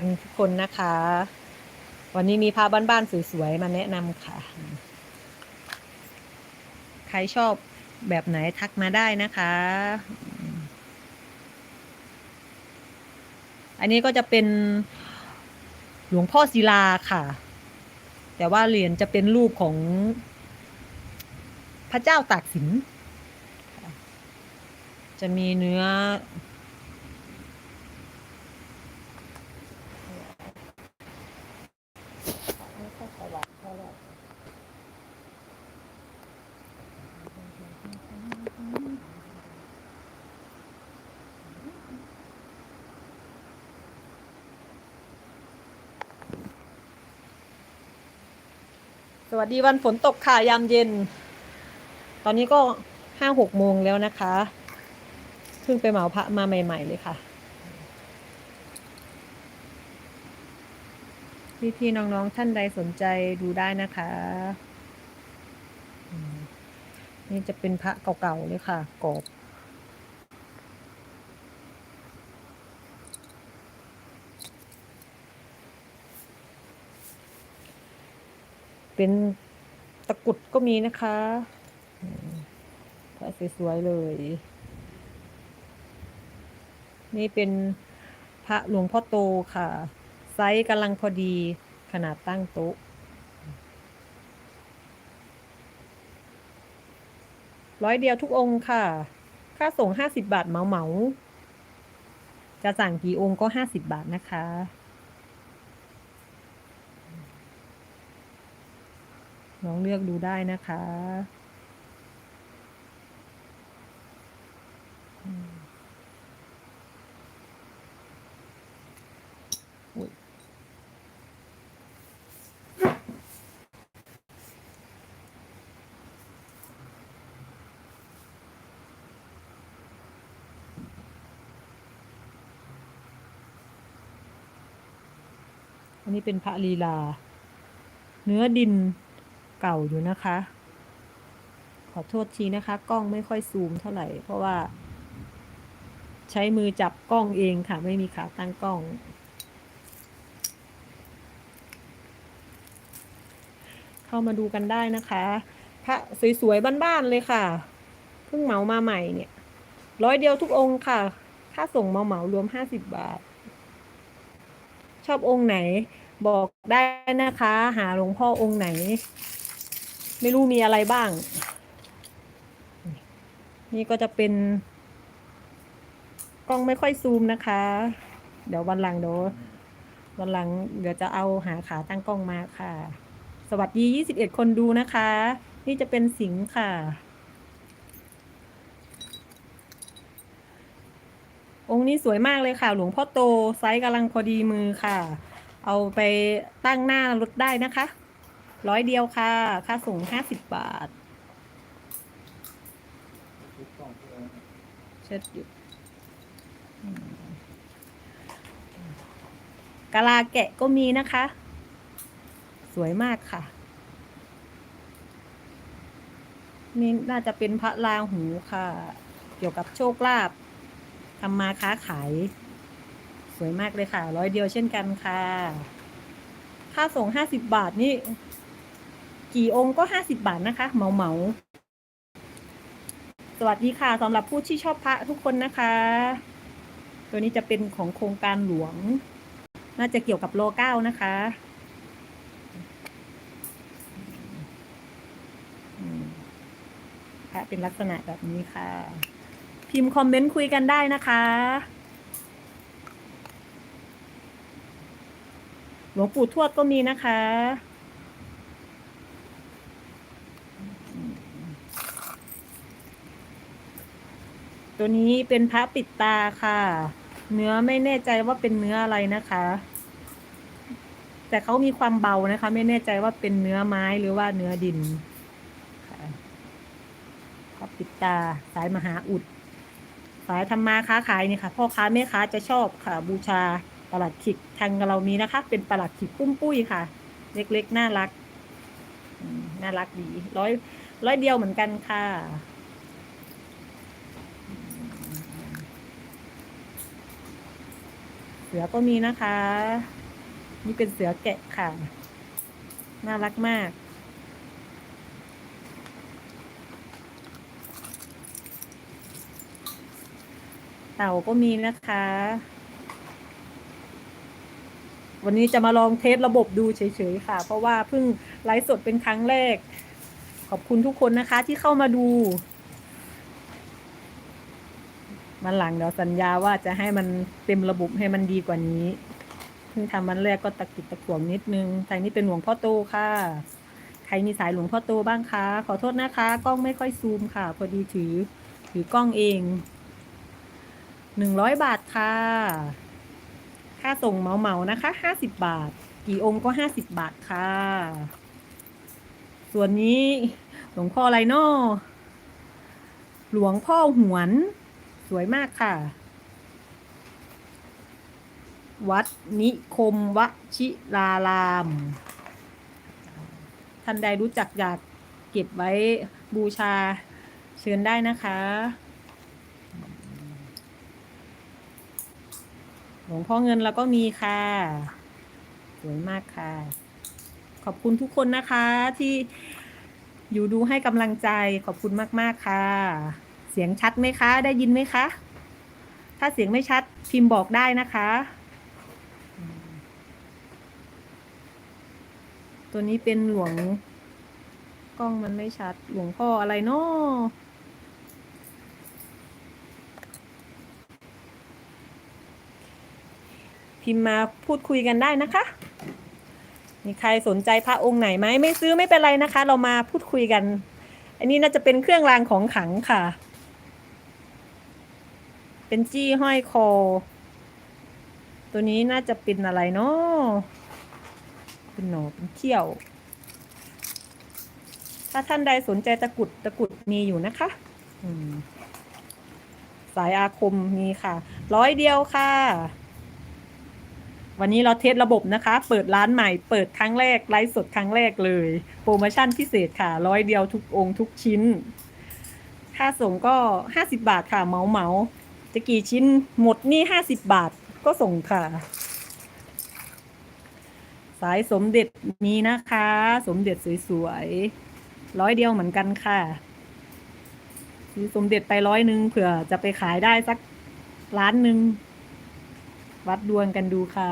กันทุกคนนะคะ วันนี้มีพาบ้านๆสวยๆมาแนะนำค่ะ ใครชอบแบบไหนทักมาได้นะคะ อันนี้ก็จะเป็นหลวงพ่อศิลาค่ะ แต่ว่าเหรียญจะเป็นรูปของพระเจ้าตากสิน จะมีเนื้อ สวัสดีวันฝนตกค่ะยามเย็น ตอนนี้ก็ห้าหกโมงแล้วนะคะเพิ่งไปเหมาพระมาใหม่ ๆ เลยค่ะ พี่ๆน้องๆท่านใดสนใจดูได้นะคะ นี่จะเป็นพระเก่าๆเลยค่ะกรอบ เป็นตะกุดก็มีนะคะพระสวยๆเลย นี่เป็นพระหลวงพ่อโตค่ะ ไซส์กำลังพอดีขนาดตั้งโต๊ะร้อยเดียวทุกองค์ค่ะ ค่าส่งห้าสิบบาทเหมาเหมา จะสั่งกี่องค์ก็ห้าสิบบาทนะคะ น้องเลือกดูได้นะคะอันนี้เป็นพระลีลา เนื้อดิน เก่าอยู่นะคะ ขอโทษทีนะคะ กล้องไม่ค่อยซูมเท่าไหร่ เพราะว่า ใช้มือจับกล้องเองค่ะ ไม่มีขาตั้งกล้องเข้ามาดูกันได้นะคะ พระสวยๆบ้านๆเลยค่ะ เพิ่งเหมามาใหม่เนี่ย ร้อยเดียวทุกองค์ค่ะ ค่าส่งเมาเหมารวมห้าสิบบาท ชอบองค์ไหน บอกได้นะคะ หาหลวงพ่อองค์ไหน ไม่รู้มีอะไรบ้าง นี่ก็จะเป็น กล้องไม่ค่อยซูมนะคะ เดี๋ยววันหลังเดี๋ยววันหลังเดี๋ยวจะเอาหาขาตั้งกล้องมาค่ะ สวัสดี 21 คนดูนะคะ นี่จะเป็นสิงห์ค่ะ องค์นี้สวยมากเลยค่ะ หลวงพ่อโต ไซส์กำลังพอดีมือค่ะ เอาไปตั้งหน้ารถได้นะคะ ร้อยเดียวค่ะ ค่าส่งห้าสิบบาท เช็ดอยู่กะลาแกะก็มีนะคะ สวยมากค่ะ นี่น่าจะเป็นพระราหูค่ะ เกี่ยวกับโชคลาภทำมาค้าขาย สวยมากเลยค่ะ ร้อยเดียวเช่นกันค่ะ ค่าส่งห้าสิบบาทนี่ กี่องค์ก็ห้าสิบบาทนะคะ เหมาเหมาสวัสดีค่ะสำหรับผู้ที่ชอบพระทุกคนนะคะ ตัวนี้จะเป็นของโครงการหลวง น่าจะเกี่ยวกับโลเก้านะคะพระเป็นลักษณะแบบนี้ค่ะ พิมพ์คอมเมนต์คุยกันได้นะคะหลวงปู่ทวดก็มีนะคะ ตัวนี้เป็นพระปิดตาค่ะ เนื้อไม่แน่ใจว่าเป็นเนื้ออะไรนะคะ แต่เขามีความเบานะคะ ไม่แน่ใจว่าเป็นเนื้อไม้หรือว่าเนื้อดินพระปิดตาสายมหาอุด สายทำมาค้าขายนี่ค่ะ พ่อค้าแม่ค้าจะชอบค่ะ บูชาประหลัดขิกทางเรามีนะคะ เป็นประหลัดขิกปุ้มปุ้ยค่ะ เล็กๆ น่ารัก น่ารักดีร้อยร้อยเดียวเหมือนกันค่ะ เสือก็มีนะคะ นี่เป็นเสือแกะค่ะ น่ารักมาก เต่าก็มีนะคะ วันนี้จะมาลองเทสระบบดูเฉยๆค่ะ เพราะว่าเพิ่งไลฟ์สดเป็นครั้งแรก ขอบคุณทุกคนนะคะที่เข้ามาดู มันหลังเดี๋ยวสัญญาว่าจะให้มันเต็มระบบให้มันดีกว่านี้เพิ่ทำวันแรกก็ตะกิดตะขวงนิดนึงทางนี้เป็นหลวงพ่อโตค่ะ ใครมีสายหลวงพ่อโตบ้างคะ ขอโทษนะคะ กล้องไม่ค่อยซูมค่ะ พอดีถือ ถือกล้องเองหนึ่งร้อยบาทค่ะ ค่าส่งเหมาเหมานะคะห้าสิบบาท กี่องค์ก็ห้าสิบบาทค่ะ ส่วนนี้หลวงพ่ออะไรนอหลวงพ่อหวน สวยมากค่ะ วัดนิคมวชิราราม ท่านใดรู้จักอยากเก็บไว้บูชาเชิญได้นะคะ หลวงพ่อเงินเราก็มีค่ะ สวยมากค่ะ ขอบคุณทุกคนนะคะที่อยู่ดูให้กำลังใจขอบคุณมาก ๆ ค่ะ สียงชัดไหมคะ ได้ยินไหมคะ ถ้าเสียงไม่ชัดพิมพ์บอกได้นะคะ ตัวนี้เป็นหลวง กล้องมันไม่ชัด หลวงพ่ออะไรเนาะพิมพ์มาพูดคุยกันได้นะคะมีใครสนใจพระองค์ไหนไหมไม่ซื้อไม่เป็นไรนะคะ เรามาพูดคุยกัน อันนี้น่าจะเป็นเครื่องรางของขลังค่ะ เป็นจี้ห้อยคอ ตัวนี้น่าจะเป็นอะไรเนาะเป็นหนอเป็นเขี้ยว ถ้าท่านใดสนใจตะกุดตะกุดมีอยู่นะคะสายอาคมมีค่ะ ร้อยเดียวค่ะ วันนี้เราเทสระบบนะคะ เปิดร้านใหม่ เปิดครั้งแรก ไลฟ์สดครั้งแรกเลย โปรโมชั่นพิเศษค่ะ ร้อยเดียวทุกองค์ทุกชิ้น ค่าส่งก็ห้าสิบาทค่ะ เมาเมา จะกี่ชิ้นหมดนี่ห้าสิบบาทก็ส่งค่ะ สายสมเด็จมีนะคะ สมเด็จสวยๆร้อยเดียวเหมือนกันค่ะซื้อสมเด็จไปร้อยหนึ่งเผื่อจะไปขายได้สักล้านหนึ่งวัดดวงกันดูค่ะ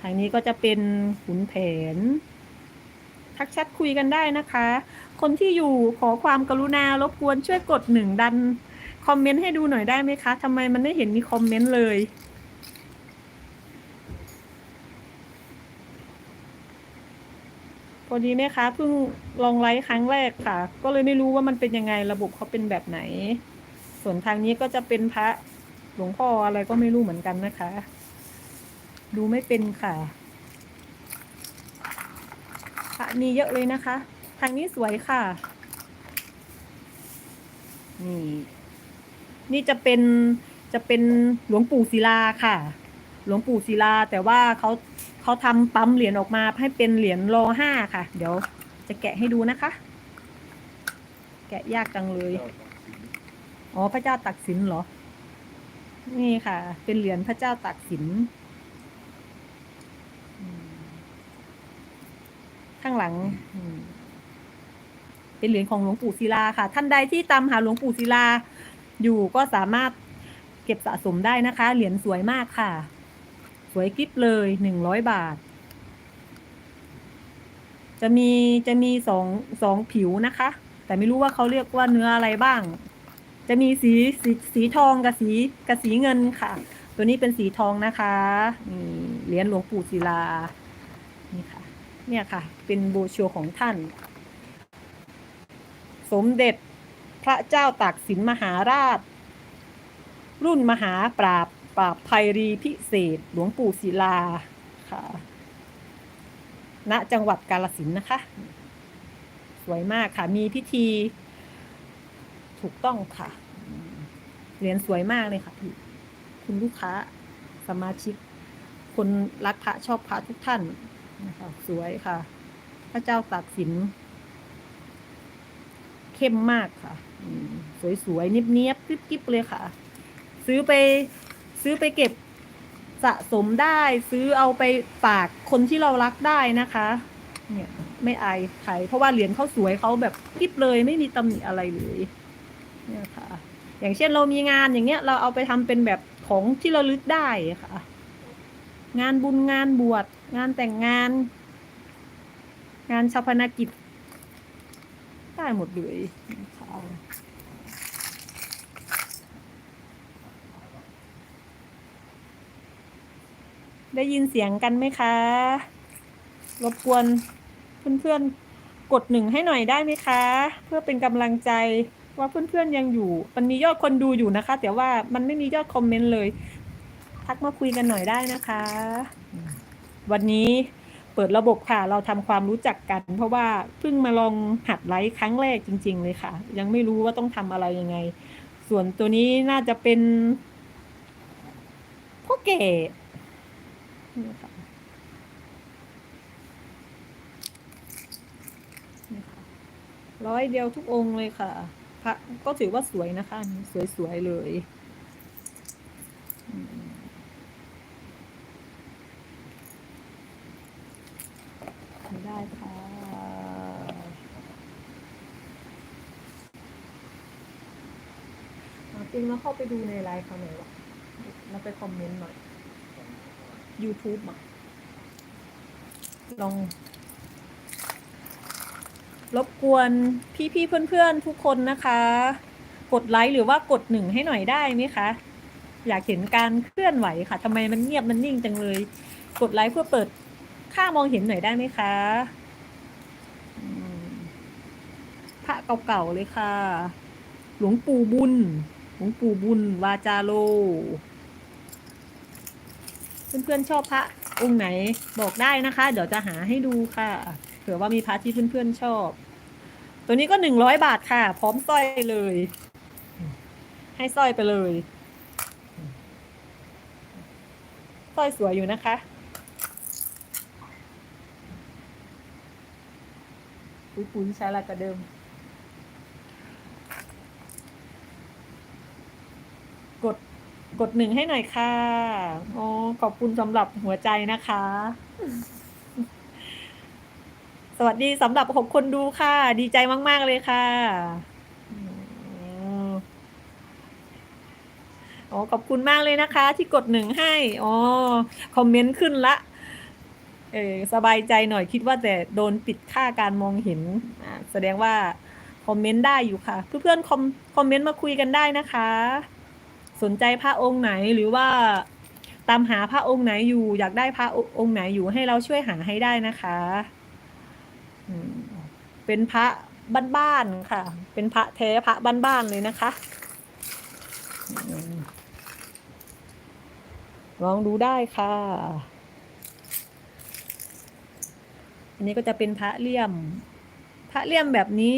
ทางนี้ก็จะเป็นขุนแผน ทักแชทคุยกันได้นะคะคนที่อยู่ขอความกรุณารบกวนช่วยกดหนึ่งดันคอมเมนต์ให้ดูหน่อยได้ไหมคะทำไมมันไม่เห็นมีคอมเมนต์เลย พอดีไหมคะเพิ่งลองไลฟ์ครั้งแรกค่ะ ก็เลยไม่รู้ว่ามันเป็นยังไงระบบเขาเป็นแบบไหน ส่วนทางนี้ก็จะเป็นพระหลวงพ่ออะไรก็ไม่รู้เหมือนกันนะคะ ดูไม่เป็นค่ะพระมีเยอะเลยนะคะางนี้สวยค่ะ นี่ นี่จะเป็นจะเป็นหลวงปู่ศิลาค่ะ หลวงปู่ศิลาแต่ว่าเขาเขาทำปั๊มเหรียญออกมาให้เป็นเหรียญรอห้าค่ะ เดี๋ยวจะแกะให้ดูนะคะ แกะยากจังเลย อ๋อพระเจ้าตักสินเหรอ นี่ค่ะ เป็นเหรียญพระเจ้าตักสินอืมข้างหลังอืม เป็นเหรียญของหลวงปู่ศิลาค่ะ ท่านใดที่ตามหาหลวงปู่ศิลาอยู่ก็สามารถเก็บสะสมได้นะคะ เหรียญสวยมากค่ะ สวยกริบเลยหนึ่งร้อยบาท จะมีจะมีสองสองผิวนะคะ แต่ไม่รู้ว่าเขาเรียกว่าเนื้ออะไรบ้าง จะมีสีสีสีทองกับสีกับสีเงินค่ะ ตัวนี้เป็นสีทองนะคะนี่เหรียญหลวงปู่ศิลานี่ค่ะ เนี่ยค่ะ เป็นโบชัวร์ของท่าน สมเด็จพระเจ้าตากสินมหาราช รุ่นมหาปราบปราบภัยรีพิเศษ หลวงปู่ศิลาค่ะณจังหวัดกาลสินนะคะ สวยมากค่ะ มีพิธี ถูกต้องค่ะ เหรียญสวยมากเลยค่ะพี่คุณลูกค้าสมาชิก คนรักพระชอบพระทุกท่านนะคะสวยค่ะ พระเจ้าตากสิน เข้มมากค่ะสวยๆเนียบๆกริบๆเลยค่ะ ซื้อไปซื้อไปเก็บสะสมได้ ซื้อเอาไปฝากคนที่เรารักได้นะคะ เนี่ยไม่อายใครเพราะว่าเหรียญเขาสวยเขาแบบกิ๊บเลยไม่มีตำหนิอะไรเลยเนี่ยค่ะ อย่างเช่นเรามีงานอย่างเงี้ย เราเอาไปทำเป็นแบบของที่เราลึกได้ค่ะ งานบุญงานบวชงานแต่งงาน งานชาปนกิจ ได้หมดเลยนะคะได้ยินเสียงกันไหมคะ รบกวนเพื่อนๆ กดหนึ่งให้หน่อยได้ไหมคะ เพื่อเป็นกำลังใจว่าเพื่อนๆยังอยู่ มันมียอดคนดูอยู่นะคะ แต่ว่ามันไม่มียอดคอมเมนต์เลย ทักมาคุยกันหน่อยได้นะคะ วันนี้ เปิดระบบค่ะ เราทำความรู้จักกัน เพราะว่าเพิ่งมาลองหัดไลฟ์ครั้งแรกจริง ๆ เลยค่ะ ยังไม่รู้ว่าต้องทำอะไรยังไง ส่วนตัวนี้น่าจะเป็นพ่อเก๋นี่ค่ะนี่ค่ะร้อยเดียวทุกองค์เลยค่ะ พระก็ถือว่าสวยนะคะสวยๆเลยอืม ไม่ได้ค่ะเอาจริ งแล้วเข้าไปดูในไลฟ์เขาหน่อยวะแล้วไปคอมเมนต์หน่อย YouTube อะลอง รบกวนพี่ๆเพื่อนๆทุกคนนะคะ กดไลค์หรือว่ากดหนึ่งให้หน่อยได้ไหมคะ อยากเห็นการเคลื่อนไหวค่ะทำไมมันเงียบมันนิ่งจังเลย กดไลค์เพื่อเปิดค่ามองเห็นหน่อยได้ไหมคะพระเก่าๆเลยค่ะ หลวงปู่บุญ หลวงปู่บุญวาจาโล เพื่อนๆชอบพระองค์ไหนบอกได้นะคะ เดี๋ยวจะหาให้ดูค่ะ เผื่อว่ามีพระที่เพื่อนๆชอบ ตัวนี้ก็หนึ่งร้อยบาทค่ะ พร้อมสร้อยเลย ให้สร้อยไปเลยสร้อยสวยอยู่นะคะปุ้ยปุ้ยใช้อะกระเดิม กด กดหนึ่งให้หน่อยค่ะอ๋อขอบคุณสำหรับหัวใจนะคะ สวัสดีสำหรับหกคนดูค่ะ ดีใจมาก ๆ เลยค่ะอ๋อขอบคุณมากเลยนะคะ ที่กดหนึ่งให้อ๋อคอมเมนต์ขึ้นละเออสบายใจหน่อยคิดว่าแต่โดนปิดค่าการมองเห็นแสดงว่า คอมเมนต์ได้อยู่ค่ะ เพื่อนๆคอมคอมเมนต์มาคุยกันได้นะคะ สนใจพระองค์ไหนหรือว่าตามหาพระองค์ไหนอยู่ อยากได้พระองค์ไหนอยู่ให้เราช่วยหาให้ได้นะคะเป็นพระบ้านๆค่ะ เป็นพระแท้พระบ้านๆเลยนะคะลองดูได้ค่ะ อันนี้ก็จะเป็นพระเลี่ยม พระเลี่ยมแบบนี้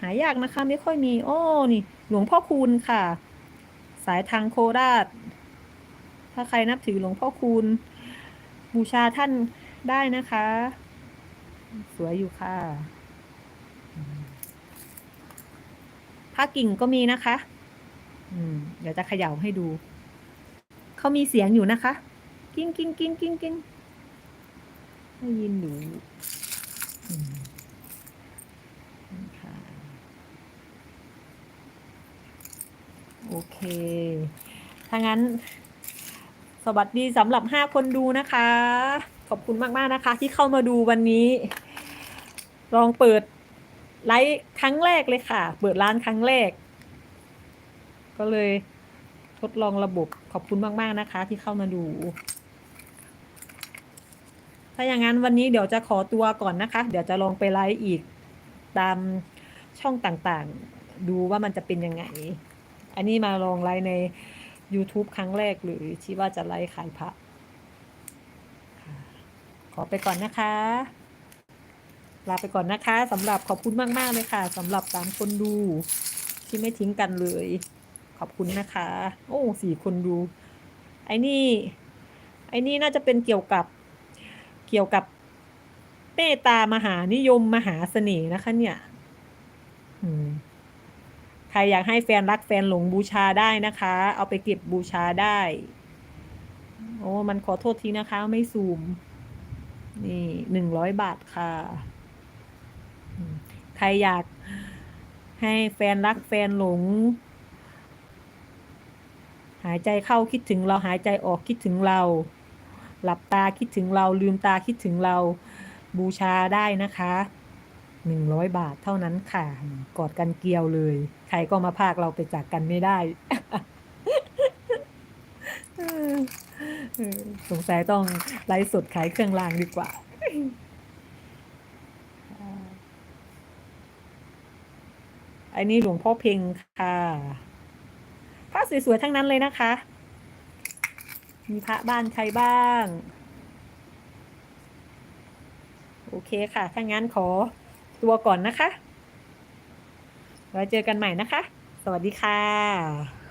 หายากนะคะ ไม่ค่อยมี โอ้ นี่ หลวงพ่อคูณค่ะ สายทางโคราช ถ้าใครนับถือหลวงพ่อคูณ บูชาท่านได้นะคะ สวยอยู่ค่ะผ้ากิ่งก็มีนะคะ อืม เดี๋ยวจะเขย่าให้ดู เขามีเสียงอยู่นะคะ กิ้งกิ้งกิ้งกิ้งกิ้งได้ยินอยู่อืมนี่ค่ะ โอเค ถ้างั้น สวัสดีสำหรับห้าคนดูนะคะ ขอบคุณมาก ๆ นะคะ ที่เข้ามาดูวันนี้ ลองเปิดไลฟ์ครั้งแรกเลยค่ะ เปิดร้านครั้งแรก ก็เลยทดลองระบบขอบคุณมาก ๆ นะคะ ที่เข้ามาดู ถ้าอย่างนั้นวันนี้เดี๋ยวจะขอตัวก่อนนะคะ เดี๋ยวจะลองไปไลฟ์อีกตามช่องต่างๆ ดูว่ามันจะเป็นยังไง อันนี้มาลองไลฟ์ใน YouTube ครั้งแรกเลยที่ว่าจะไลฟ์ขายพระค่ะขอไปก่อนนะคะ ลาไปก่อนนะคะสำหรับขอบคุณมาก ๆ เลยค่ะสำหรับสามคนดูที่ไม่ทิ้งกันเลย ขอบคุณนะคะ โอ้สี่คนดู ไอ้นี่ ไอ้นี่น่าจะเป็นเกี่ยวกับเกี่ยวกับเมตตามหานิยมมหาเสน่ห์นะคะเนี่ย อืม ใครอยากให้แฟนรักแฟนหลงบูชาได้นะคะ เอาไปเก็บบูชาได้ โอ้ มันขอโทษทีนะคะ ไม่ซูม นี่หนึ่งร้อยบาทค่ะ ใครอยากให้แฟนรักแฟนหลง หายใจเข้าคิดถึงเราหายใจออกคิดถึงเรา หลับตาคิดถึงเราลืมตาคิดถึงเราบูชาได้นะคะ หนึ่งร้อยบาทเท่านั้นค่ะ กอดกันเกลียวเลย ใครก็มาพากเราไปจากกันไม่ได้สงสัยต้องไลฟ์สดขายเครื่องรางดีกว่าอันนี้หลวงพ่อเพ็งค่ะพระสวยๆทั้งนั้นเลยนะคะ มีพระบ้านใครบ้าง โอเคค่ะ ถ้างั้นขอ ตัวก่อนนะคะ ไว้เจอกันใหม่นะคะ สวัสดีค่ะ